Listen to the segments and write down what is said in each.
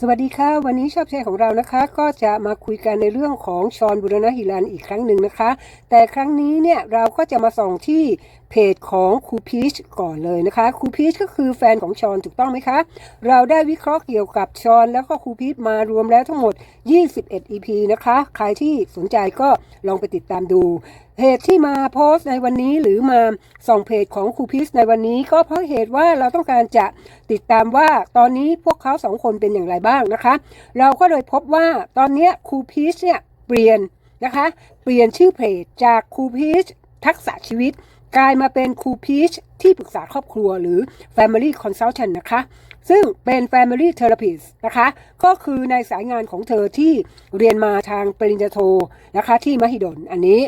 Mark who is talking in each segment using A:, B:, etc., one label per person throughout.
A: สวัสดีค่ะ วันนี้ชอบแชร์ของเรานะคะ ก็จะมาคุยกันในเรื่องของชอนบุรณหิรันอีกครั้งหนึ่งนะคะ แต่ครั้งนี้เนี่ยเราก็จะมาส่องที่เพจของครูพีชก่อนเลยนะคะครูพีชก็คือแฟนของชอนถูกต้องไหมคะ เราได้วิเคราะห์เกี่ยวกับชอนแล้วก็ครูพีชมารวมแล้วทั้งหมด 21 EP นะคะ ใครที่สนใจก็ลองไปติดตามดู เพจที่มาโพสต์ในวันนี้หรือมาส่องเพจของครูพิสในวันนี้ ก็เพราะเหตุว่าเราต้องการจะติดตามว่าตอนนี้พวกเขาสองคนเป็นอย่างไรบ้างนะคะ เราก็เลยพบว่าตอนนี้ครูพิสเนี่ยเปลี่ยนนะคะ เปลี่ยนชื่อเพจจากครูพิสทักษะชีวิต กลายมาเป็นครูพีชที่ปรึกษาครอบครัวหรือ Family Consultant นะคะ ซึ่งเป็น Family Therapist นะคะ ก็คือในสายงานของเธอที่เรียนมาทางปริญญาโทนะคะที่มหิดลอันนี้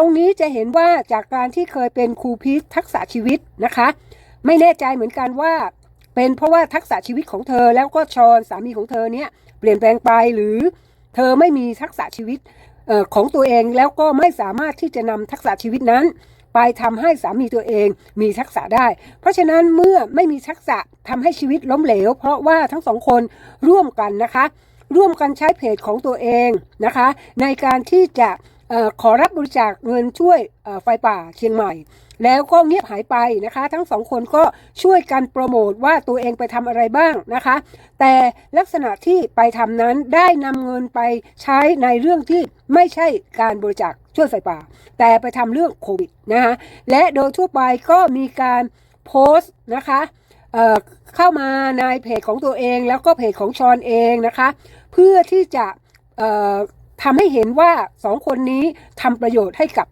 A: ตรงนี้จะเห็นว่าจากการที่เคยเป็นครูพีชทักษะชีวิตนะคะ ไม่แน่ใจเหมือนกันว่า เป็นเพราะว่าทักษะชีวิตของเธอแล้วก็ชอนสามีของเธอเนี่ยเปลี่ยนแปลงไปหรือเธอไม่มีทักษะชีวิตออของตัวเองแล้วก็ไม่สามารถที่จะนำทักษะชีวิตนั้น ไปทำให้สามีตัวเองมีทักษะได้ เพราะฉะนั้นเมื่อไม่มีทักษะทำให้ชีวิตล้มเหลว เพราะว่าทั้งสองคนร่วมกันนะคะ ร่วมกันใช้เพจของตัวเองนะคะ ในการที่จะ ขอรับบริจาคเงินช่วยไฟป่าเชียงใหม่ แล้วก็เงียบหายไปนะคะ ทั้งสองคนก็ช่วยกันโปรโมทว่าตัวเองไปทำอะไรบ้างนะคะ แต่ลักษณะที่ไปทำนั้นได้นำเงินไปใช้ในเรื่องที่ไม่ใช่การบริจาคช่วยไฟป่า แต่ไปทำเรื่องโควิดนะคะและโดยทั่วไปก็มีการโพสต์นะคะเเข้ามาในเพจของตัวเองแล้วก็เพจของชอนเองนะคะ เพื่อที่จะ ทำให้เห็นว่าสองคนนี้ทำประโยชน์ให้กับ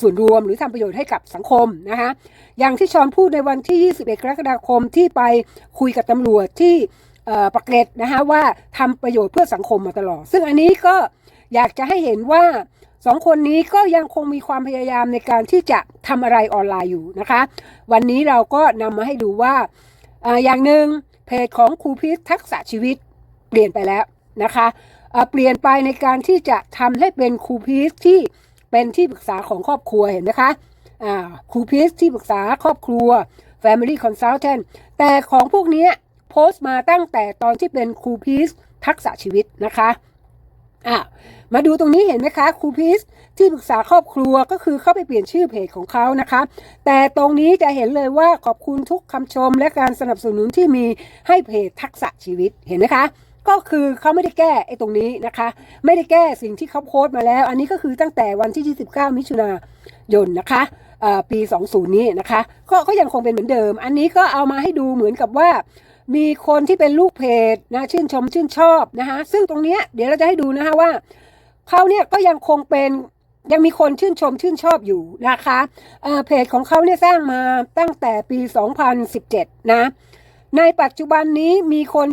A: ส่วนรวมหรือทำประโยชน์ให้กับสังคมนะคะอย่างที่ชอนพูดในวันที่ 21 กรกฎาคมที่ไปคุยกับตำรวจที่ปากเกร็ดนะคะว่าทำประโยชน์เพื่อสังคมมาตลอด ซึ่งอันนี้ก็อยากจะให้เห็นว่าสองคนนี้ก็ยังคงมีความพยายามในการที่จะทำอะไรออนไลน์อยู่นะคะ วันนี้เราก็นำมาให้ดูว่าเอ่ออย่างหนึ่งเพจของครูพิษทักษะชีวิตเปลี่ยนไปแล้ว นะคะเปลี่ยนไปในการที่จะทำให้เป็นครูพิษที่เป็นที่ปรึกษาของครอบครัวเห็นไหมคะครูพิษที่ปรึกษาครอบครัว Family Consultant แต่ของพวกนี้โพสต์มาตั้งแต่ตอนที่เป็นครูพิษทักษะชีวิตนะคะอะมาดูตรงนี้เห็นไหมคะครูพิษที่ปรึกษาครอบครัวก็คือเข้าไปเปลี่ยนชื่อเพจของเขานะคะ แต่ตรงนี้จะเห็นเลยว่าขอบคุณทุกคำชมและการสนับสนุนที่มีให้เพจทักษะชีวิตเห็นไหมคะ ก็คือเขาไม่ได้แก้ไอ้ตรงนี้นะคะ ไม่ได้แก้สิ่งที่เขาโพสต์มาแล้ว อันนี้ก็คือตั้งแต่วันที่ 29 มิถุนายนนะคะปี 20 นี้นะคะก็ก็ยังคงเป็นเหมือนเดิม อันนี้ก็เอามาให้ดูเหมือนกับว่า มีคนที่เป็นลูกเพจนะชื่นชมชื่นชอบนะคะซึ่งตรงเนี้ยเดี๋ยวเราจะให้ดูนะคะว่าเขาเนี่ยก็ยังคงเป็นยังมีคนชื่นชมชื่นชอบอยู่นะคะเเพจของเขาเนี่ยสร้างมาตั้งแต่ปี 2017 นะ ในปัจจุบันนี้มีคน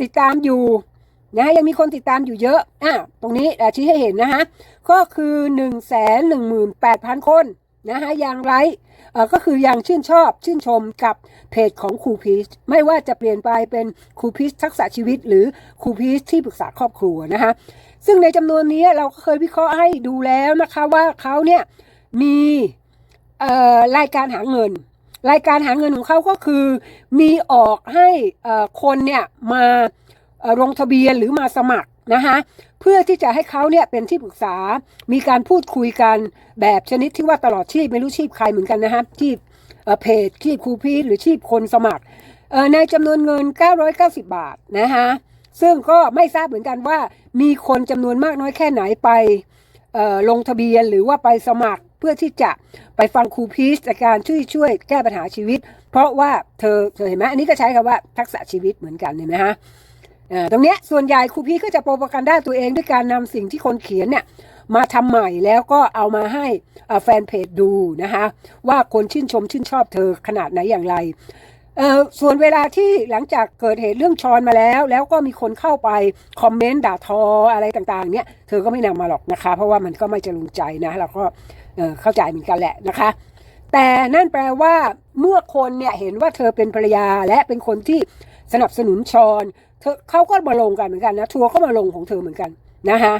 A: ติดตามอยู่นะยังมีคนติดตามอยู่เยอะอะตรงนี้ชี้ให้เห็นนะคะก็คือ1 1 8 0 0 0คนนะคะยังไลค์เอ่อก็คือยังชื่นชอบชื่นชมกับเพจของครูพีชไม่ว่าจะเปลี่ยนไปเป็นครูพีชทักษะชีวิต หรือครูพีชที่ปรึกษาครอบครัวนะคะซึ่งในจำนวนนี้เราก็เคยวิเคราะห์ให้ดูแล้วนะคะว่าเขาเนี่ยมีรายการหาเงิน รายการหาเงินของเขาก็คือ มีออกให้คนเนี่ยมาลงทะเบียนหรือมาสมัครนะคะเพื่อที่จะให้เขาเนี่ยเป็นที่ปรึกษา มีการพูดคุยกันแบบชนิดที่ว่าตลอดชีพไม่รู้ชีพใครเหมือนกันนะคะชีพเเพจชีพครูพีชหรือชีพคนสมัครในจำนวนเงิน 990 บาทนะคะซึ่งก็ไม่ทราบเหมือนกันว่ามีคนจำนวนมากน้อยแค่ไหนไปลงทะเบียนหรือว่าไปสมัคร พื่อที่จะไปฟังครูพีชในการช่วยช่วยแก้ปัญหาชีวิต เพราะว่าเธอเธอเห็นไหมอันนี้ก็ใช้คำว่าทักษะชีวิตเหมือนกันเห็นไหมฮะตรงเนี้ยส่วนใหญ่ครูพีชก็จะโปรปกันด้าตัวเองด้วยการนำสิ่งที่คนเขียนเนี่ยมาทำใหม่แล้วก็เอามาให้แฟนเพจดูนะคะว่าคนชื่นชมชื่นชอบเธอขนาดไหนอย่างไรเออส่วนเวลาที่หลังจากเกิดเหตุเรื่องชอนมาแล้ว แล้วก็มีคนเข้าไปคอมเมนต์ด่าทออะไรต่างๆเนี่ยเธอก็ไม่นำมาหรอกนะคะ เพราะว่ามันก็ไม่จะลุงใจนะเราก็ เข้าใจเหมือนกันแหละนะคะ แต่นั่นแปลว่าเมื่อคนเนี่ยเห็นว่าเธอเป็นภรรยาและเป็นคนที่สนับสนุนชอนเธอเขาก็มาลงกันเหมือนกันนะทัวร์ก็มาลงของเธอเหมือนกันนะคะ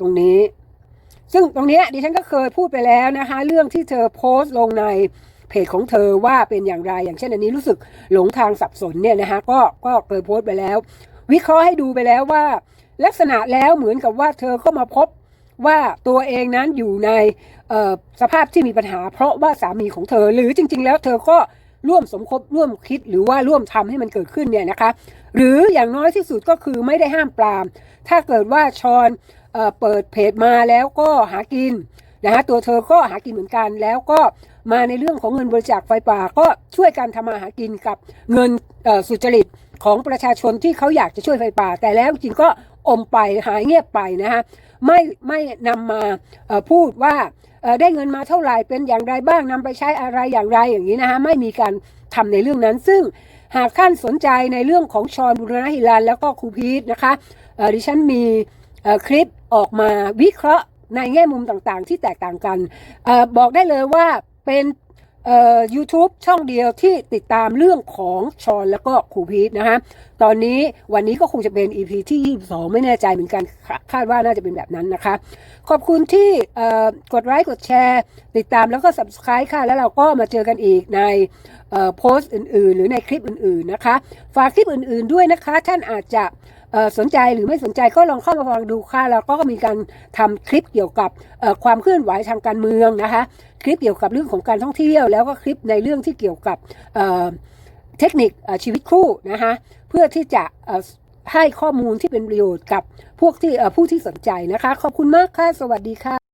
A: ตรงนี้ ซึ่งตรงนี้ดิฉันก็เคยพูดไปแล้วนะคะ เรื่องที่เธอโพสต์ลงในเพจของเธอว่าเป็นอย่างไร อย่างเช่นอันนี้รู้สึกหลงทางสับสนเนี่ยนะคะก็ก็เคยโพสต์ไปแล้ว วิเคราะห์ให้ดูไปแล้วว่า ลักษณะแล้วเหมือนกับว่าเธอก็มาพบ ว่าตัวเองนั้นอยู่ในสภาพที่มีปัญหา เพราะว่าสามีของเธอหรือจริง ๆ แล้วเธอก็ร่วมสมคบร่วมคิดหรือว่าร่วมทำให้มันเกิดขึ้นเนี่ยนะคะ หรืออย่างน้อยที่สุดก็คือไม่ได้ห้ามปราม ถ้าเกิดว่าชอนเอเปิดเพจมาแล้วก็หากินนะฮะตัวเธอก็หากินเหมือนกันแล้วก็มาในเรื่องของเงินบริจาคไฟป่าก็ช่วยกันทำมาหากินกับเงินสุจริต ของประชาชนที่เขาอยากจะช่วยไฟป่า แต่แล้วจริงก็อมไปหายเงียบไปนะฮะไม่ไม่นำมาพูดว่าได้เงินมาเท่าไหร่เป็นอย่างไรบ้างนำไปใช้อะไรอย่างไรอย่างนี้นะฮะไม่มีการทำในเรื่องนั้น ซึ่งหากท่านสนใจในเรื่องของชอนบุรณหิรันแล้วก็ครูพีทนะคะดิฉันมีคลิปออกมาวิเคราะห์ในแง่มุมต่างๆ ที่แตกต่างกันออบอกได้เลยว่าเป็น เอ่อ YouTube ช่องเดียวที่ติดตามเรื่องของชอนแล้วก็ครูพีทนะคะตอนนี้วันนี้ก็คงจะเป็น EP ที่ 22 ไม่แน่ใจเหมือนกัน คาดว่าน่าจะเป็นแบบนั้นนะคะ ขอบคุณที่กดไลค์กดแชร์ ติดตามแล้วก็ Subscribe ค่ะ แล้วเราก็มาเจอกันอีกในโพสต์อื่นๆ หรือในคลิปอื่นๆนะคะ ฝากคลิปอื่นๆด้วยนะคะ ท่านอาจจะสนใจหรือไม่สนใจก็ลองเข้ามาฟังดูค่ะแล้วก็มีการทำคลิปเกี่ยวกับความเคลื่อนไหวทางการเมืองนะคะ คลิปเกี่ยวกับเรื่องของการท่องเที่ยว แล้วก็คลิปในเรื่องที่เกี่ยวกับเเทคนิคชีวิตคู่นะคะเพื่อที่จะให้ข้อมูลที่เป็นประโยชน์กับพวกที่ผู้ที่สนใจนะคะ ขอบคุณมากค่ะ สวัสดีค่ะ